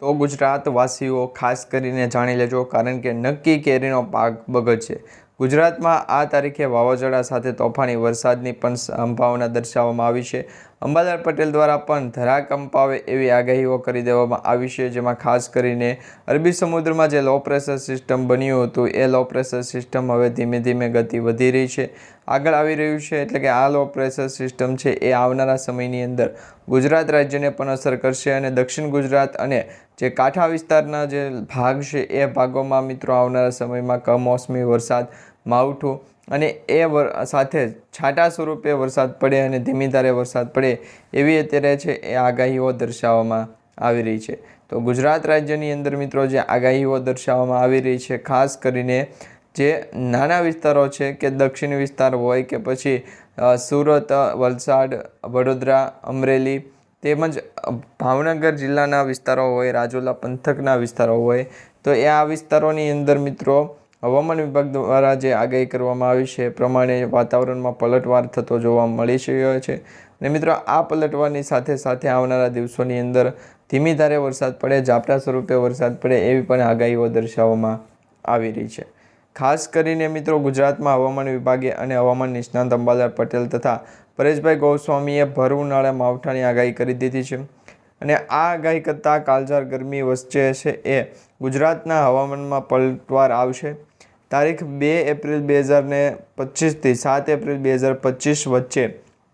તો ગુજરાતવાસીઓ ખાસ કરીને જાણી લેજો, કારણ કે નક્કી કેરીનો પાક બગડશે. ગુજરાતમાં આ તારીખે વાવાઝોડા સાથે તોફાની વરસાદની પણ સંભાવના દર્શાવવામાં આવી છે. અંબાલાલ પટેલ દ્વારા પણ ધરા કંપાવે એવી આગાહીઓ કરી દેવામાં આવી છે, જેમાં ખાસ કરીને અરબી સમુદ્રમાં જે લો પ્રેશર સિસ્ટમ બન્યું હતું, એ લો પ્રેશર સિસ્ટમ હવે ધીમે ધીમે ગતિ વધી રહી છે. આગળ આવી રહ્યું છે, એટલે કે આ લો પ્રેશર સિસ્ટમ છે, એ આવનારા સમયની અંદર ગુજરાત રાજ્યને પણ અસર કરશે અને દક્ષિણ ગુજરાત અને જે કાંઠા વિસ્તારના જે ભાગ છે, એ ભાગોમાં મિત્રો આવનારા સમયમાં કમોસમી વરસાદ માવઠું અને એ સાથે છાંટા સ્વરૂપે વરસાદ પડે અને ધીમી ધારે વરસાદ પડે એવી અત્યારે છે એ આગાહીઓ દર્શાવવામાં આવી રહી છે. તો ગુજરાત રાજ્યની અંદર મિત્રો જે આગાહીઓ દર્શાવવામાં આવી રહી છે, ખાસ કરીને જે નાના વિસ્તારો છે કે દક્ષિણ વિસ્તાર હોય કે પછી સુરત, વલસાડ, વડોદરા, અમરેલી તેમજ ભાવનગર જિલ્લાના વિસ્તારો હોય, રાજુલા પંથકના વિસ્તારો હોય, તો એ આ વિસ્તારોની અંદર મિત્રો હવામાન વિભાગ દ્વારા જે આગાહી કરવામાં આવી છે એ પ્રમાણે વાતાવરણમાં પલટવાર થતો જોવા મળી રહ્યો છે. અને મિત્રો, આ પલટવારની સાથે સાથે આવનારા દિવસોની અંદર ધીમી ધારે વરસાદ પડે, ઝાપટા સ્વરૂપે વરસાદ પડે એવી પણ આગાહીઓ દર્શાવવામાં આવી રહી છે. ખાસ કરીને મિત્રો, ગુજરાતમાં હવામાન વિભાગે અને હવામાન નિષ્ણાંત અંબાલાલ પટેલ તથા પરેશભાઈ ગોસ્વામીએ ભર ઉનાળે માવઠાની આગાહી કરી દીધી છે. અને આ આગાહી કરતાં કાળઝાળ ગરમી વચ્ચે છે એ ગુજરાતના હવામાનમાં પલટવાર આવશે. તારીખ બે એપ્રિલ બે હજાર ને પચીસથી સાત એપ્રિલ બે હજાર પચીસ વચ્ચે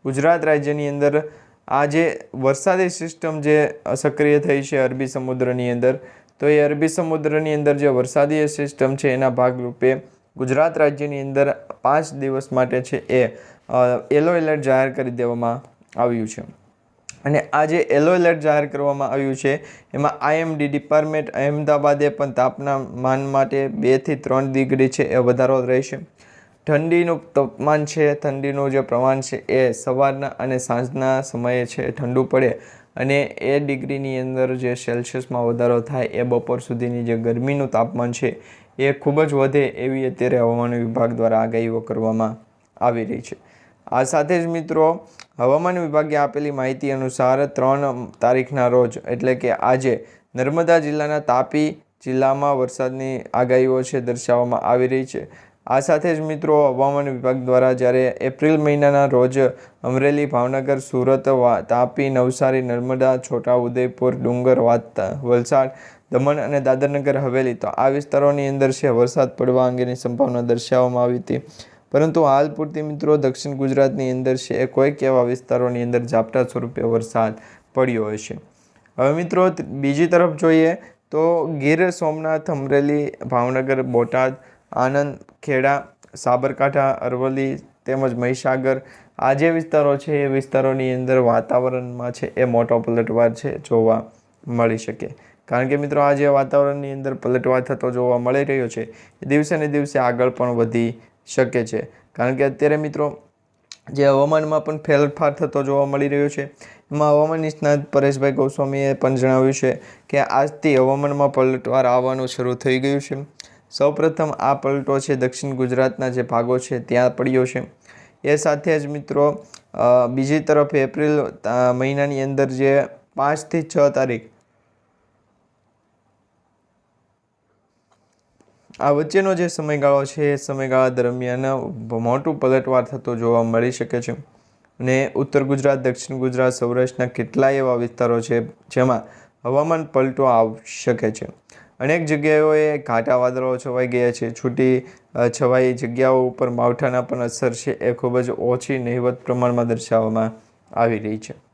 ગુજરાત રાજ્યની અંદર આ જે વરસાદી સિસ્ટમ જે સક્રિય થઈ છે અરબી સમુદ્રની અંદર, તો એ અરબી સમુદ્રની અંદર જે વરસાદી સિસ્ટમ છે એના ભાગરૂપે ગુજરાત રાજ્યની અંદર પાંચ દિવસ માટે છે એ યલો એલર્ટ જાહેર કરી દેવામાં આવ્યું છે. અને આ જે યલો એલર્ટ જાહેર કરવામાં આવ્યું છે, એમાં આઈએમડી ડિપાર્ટમેન્ટ અહેમદાબાદે પણ તાપમાન માટે બેથી ત્રણ ડિગ્રી છે એ વધારો રહેશે. ઠંડીનું તાપમાન છે, ઠંડીનું જે પ્રમાણ છે એ સવારના અને સાંજના સમયે છે, ઠંડુ પડે અને એ ડિગ્રીની અંદર જે સેલ્સિયસમાં વધારો થાય એ બપોર સુધીની જે ગરમીનું તાપમાન છે એ ખૂબ જ વધે એવી અત્યારે હવામાન વિભાગ દ્વારા આગાહીઓ કરવામાં આવી રહી છે. આ સાથે જ મિત્રો, હવામાન વિભાગે આપેલી માહિતી અનુસાર ત્રણ તારીખના રોજ, એટલે કે આજે, નર્મદા જિલ્લાના તાપી જિલ્લામાં વરસાદની આગાહીઓ છે દર્શાવવામાં આવી રહી છે. આ સાથે જ મિત્રો, હવામાન વિભાગ દ્વારા જ્યારે એપ્રિલ મહિનાના રોજ અમરેલી, ભાવનગર, સુરત તાપી, નવસારી, નર્મદા છોટા ઉદયપુર ડુંગર, વાતા, વલસાડ, દમણ અને દાદરનગર હવેલી, તો આ વિસ્તારોની અંદર છે વરસાદ પડવા અંગેની સંભાવના દર્શાવવામાં આવી હતી. પરંતુ હાલ પૂરતી મિત્રો દક્ષિણ ગુજરાતની અંદર છે કોઈક એવા વિસ્તારોની અંદર ઝાપટા સ્વરૂપે વરસાદ પડ્યો હશે. હવે મિત્રો બીજી તરફ જોઈએ તો ગીર સોમનાથ, અમરેલી, ભાવનગર, બોટાદ, આણંદ, ખેડા, સાબરકાંઠા, અરવલ્લી તેમજ મહીસાગર આ જે વિસ્તારો છે એ વિસ્તારોની અંદર વાતાવરણમાં છે એ મોટો પલટવાર છે જોવા મળી શકે. કારણ કે મિત્રો આ જે વાતાવરણની અંદર પલટવાર થતો જોવા મળી રહ્યો છે, એ દિવસે ને દિવસે આગળ પણ વધી શકે છે. કારણ કે અત્યારે મિત્રો, જે હવામાનમાં પણ ફેરફાર થતો જોવા મળી રહ્યો છે, એમાં હવામાન નિષ્ણાત પરેશભાઈ ગોસ્વામીએ પણ જણાવ્યું છે કે આજથી હવામાનમાં પલટવાર આવવાનું શરૂ થઈ ગયું છે. સૌપ્રથમ આ પલટો છે દક્ષિણ ગુજરાતના જે ભાગો છે ત્યાં પડ્યો છે. એ સાથે જ મિત્રો બીજી તરફ એપ્રિલ મહિનાની અંદર જે પાંચથી છ તારીખ આ વચ્ચેનો જે સમયગાળો છે, એ સમયગાળા દરમિયાન મોટું પલટવાર થતો જોવા મળી શકે છે. અને ઉત્તર ગુજરાત, દક્ષિણ ગુજરાત, સૌરાષ્ટ્રના કેટલાય એવા વિસ્તારો છે, જેમાં હવામાન પલટો આવી શકે છે. અનેક જગ્યાઓએ ઘાટા વાદળો છવાઈ ગયા છે. છૂટી છવાઈ જગ્યાઓ ઉપર માવઠાના પણ અસર છે, એ ખૂબ જ ઓછી નહિવત પ્રમાણમાં દર્શાવવામાં આવી રહી છે.